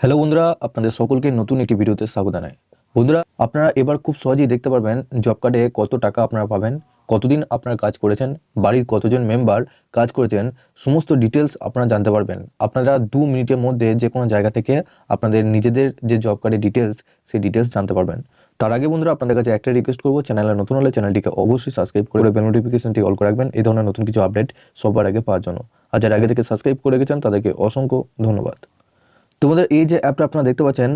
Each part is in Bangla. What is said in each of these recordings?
হ্যালো বন্ধুরা, আপনাদের সকলকে নতুন একটি ভিডিওতে স্বাগত জানাই। বন্ধুরা, আপনারা এবার খুব সহজেই দেখতে পারবেন জব কার্ডে কত টাকা আপনারা পাবেন, কতদিন আপনারা কাজ করেছেন, বাড়ির কতজন মেম্বার কাজ করেছেন, সমস্ত ডিটেলস আপনারা জানতে পারবেন। আপনারা দু মিনিটের মধ্যে যে কোনো জায়গা থেকে আপনাদের নিজেদের যে জব কার্ডের ডিটেলস সেই ডিটেলস জানতে পারবেন। তার আগে বন্ধুরা, আপনাদের কাছে একটা রিকোয়েস্ট করব, চ্যানেলে নতুন হলে চ্যানেলটিকে অবশ্যই সাবস্ক্রাইব করে বেল নোটিফিকেশনটি অল করে রাখবেন, এই ধরনের নতুন কিছু আপডেট সবার আগে পাওয়ার জন্য। আর যারা আগে থেকে সাবস্ক্রাইব করে রেখেছেন, তাদেরকে অসংখ্য ধন্যবাদ। তোমাদের এই যে অ্যাপটা আপনারা দেখতে পাচ্ছেন,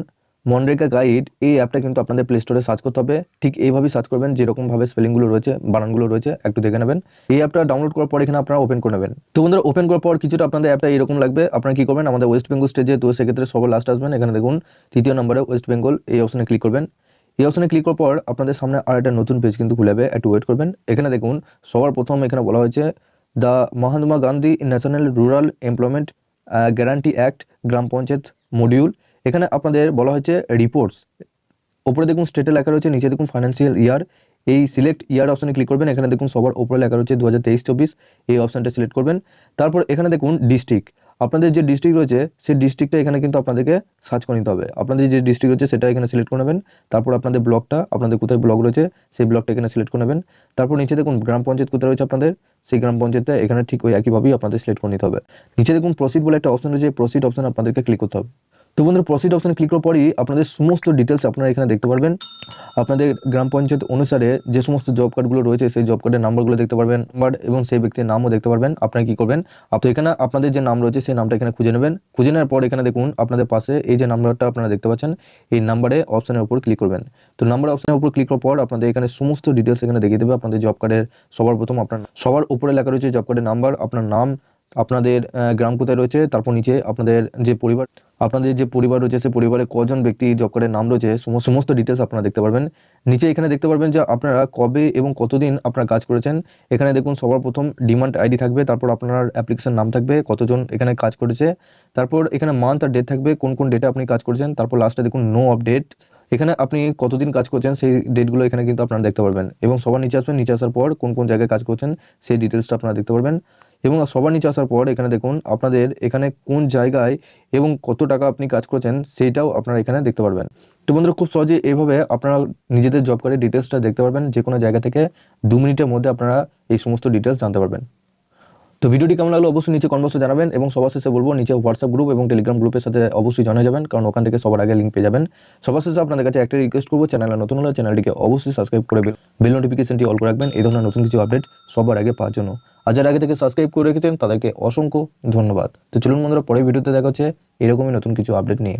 মনরেগা গাইড এই অ্যাপটা কিন্তু আপনাদের প্লে স্টোরে সার্চ করতে হবে। ঠিক এইভাবেই সার্চ করবেন, যেরকমভাবে স্পেলিংগুলো রয়েছে, বানানগুলো রয়েছে, একটু দেখে নেবেন। এই অ্যাপটা ডাউনলোড করার পর এখানে আপনারা ওপেন করে নেবেন। তো বন্ধুরা ওপেন করার পর কিছুটা আপনাদের অ্যাপটা এরকম লাগবে। আপনারা কি করবেন, আমাদের ওয়েস্ট বেঙ্গল স্টেজে তো সেক্ষেত্রে সবার লাস্ট আসবেন। এখানে দেখুন, তৃতীয় নম্বরে ওয়েস্ট বেঙ্গল এই অপশনে ক্লিক করবেন। এই অপশনে ক্লিক করার পর আপনাদের সামনে আর একটা নতুন পেজ কিন্তু খুলে যাবে, একটু ওয়েট করবেন। এখানে দেখুন, সবার প্রথম এখানে বলা হয়েছে the Mahatma Gandhi national rural employment guarantee act gram panchayat module এখানে আপনাদের বলা হয়েছে রিপোর্টস ওপরে দেখুন স্টেটে লেখা রয়েছে, নিচে দেখুন ফাইন্যান্সিয়াল ইয়ার এই সিলেক্ট ইয়ার অপশানে ক্লিক করবেন, এখানে দেখুন সবার ওপরে লেখা রয়েছে দু হাজার এই অপশানটা সিলেক্ট করবেন। তারপর এখানে দেখুন ডিস্ট্রিক্ট আপনাদের যে ডিস্ট্রিক্ট রয়েছে, সেই ডিস্ট্রিক্টটা এখানে কিন্তু আপনাদেরকে সার্চ করে নিতে হবে। আপনাদের যে ডিস্ট্রিক্ট রয়েছে, সেটা এখানে সিলেক্ট করে নেবেন। তারপর আপনাদের ব্লকটা, আপনাদের কোথায় ব্লক রয়েছে, সেই ব্লকটা এখানে সিলেক্ট করে নেবেন। তারপর নিচে দেখুন, গ্রাম পঞ্চায়েত কোথায় রয়েছে আপনাদের, সেই গ্রাম পঞ্চায়েতটা এখানে ঠিক ওই একইভাবেই আপনাদের সিলেক্ট করে নিতে হবে। নিচে দেখুন প্রসিড বলে একটা অপশন রয়েছে প্রসিড অপশন আপনাদেরকে ক্লিক করতে হবে। তো বন্ধুরা প্রসিড অপশনে ক্লিক করার পরই আপনাদের সমস্ত ডিটেলস আপনারা এখানে দেখতে পারবেন। আপনাদের গ্রাম পঞ্চায়েত অনুসারে যে সমস্ত জব কার্ডগুলো রয়েছে, সেই জব কার্ডের নাম্বারগুলো দেখতে পারবেন নাম্বার এবং সেই ব্যক্তির নামও দেখতে পারবেন। আপনারা কী করবেন? আপনি এখানে আপনাদের যে নাম রয়েছে, সেই নামটা এখানে খুঁজে নেবেন। খুঁজে নেওয়ার পর এখানে দেখুন, আপনাদের পাশে এই যে নাম্বারটা আপনারা দেখতে পাচ্ছেন, এই নাম্বারে অপশনের উপর ক্লিক করবেন। তো নাম্বার অপশনের উপর ক্লিক করার পর আপনাদের এখানে সমস্ত ডিটেলস এখানে দেখিয়ে দেবে আপনাদের জব কার্ডের সবার প্রথম আপনার সবার উপরে লেখা রয়েছে জব কার্ডের নাম্বার আপনার নাম, আপনাদের গ্রাম কোথায় রয়েছে, তারপর নিচে আপনাদের যে পরিবার আপনাদের যে পরিবার রয়েছে, সেই পরিবারে কজন ব্যক্তি জব কার্ডের নাম রয়েছে, সমস্ত সমস্ত ডিটেলস আপনারা দেখতে পারবেন। নিচে এখানে দেখতে পারবেন যে আপনারা কবে এবং কতদিন আপনারা কাজ করেছেন। এখানে দেখুন সবার প্রথম ডিমান্ড আইডি থাকবে, তারপর আপনার অ্যাপ্লিকেশন নাম থাকবে, কতজন এখানে কাজ করেছে, তারপর এখানে মান্থ আর ডেট থাকবে, কোন কোন ডেটে আপনি কাজ করেছেন, তারপর লাস্টে দেখুন নো আপডেট এখানে আপনি কতদিন কাজ করছেন, সেই ডেটগুলো এখানে কিন্তু আপনারা দেখতে পারবেন। এবং সবার নিচে আসবেন, নিচে আসার পর কোন কোন জায়গায় কাজ করছেন, সেই ডিটেলসটা আপনারা দেখতে পারবেন। এবং সবার নিচে আসার পর এখানে দেখুন আপনাদের এখানে কোন জায়গায় এবং কত টাকা আপনি কাজ করেছেন সেইটাও আপনারা এখানে দেখতে পারবেন। তো বন্ধুরা, খুব সহজে এইভাবে আপনারা নিজেদের জব কার্ডের ডিটেলসটা দেখতে পারবেন। যে কোনো জায়গা থেকে দু মিনিটের মধ্যে আপনারা এই সমস্ত ডিটেলস জানতে পারবেন। তো ভিডিওটি কেমন লাগল অবশ্যই নিচে কনভার্সে জানাবেন এবং সবার শেষে বলব, নিচে হোয়াটসঅ্যাপ গ্রুপ এবং টেলিগ্রাম গ্রুপের সাথে অবশ্যই জানা যাবেন, কারণ ওখান থেকে সবার আগে লিঙ্ক পেয়ে যাবেন। সবার শেষে আপনাদের কাছে একটা রিকোয়েস্ট করব চ্যানেলে নতুন হলে চ্যানেলটিকে অবশ্যই সাবস্ক্রাইব করে বেল নোটিফিকেশনটি অল করে রাখবেন। এই ধরনের নতুন কিছু আপডেট সবার আগে পাওয়ার জন্য। আর যারা আগে থেকে সাবস্ক্রাইব করে রেখেছেন, তাদেরকে অসংখ্য ধন্যবাদ। তো চলুন বন্ধুরা পরে ভিডিওতে দেখা হচ্ছে এরকমই নতুন কিছু আপডেট নিয়ে।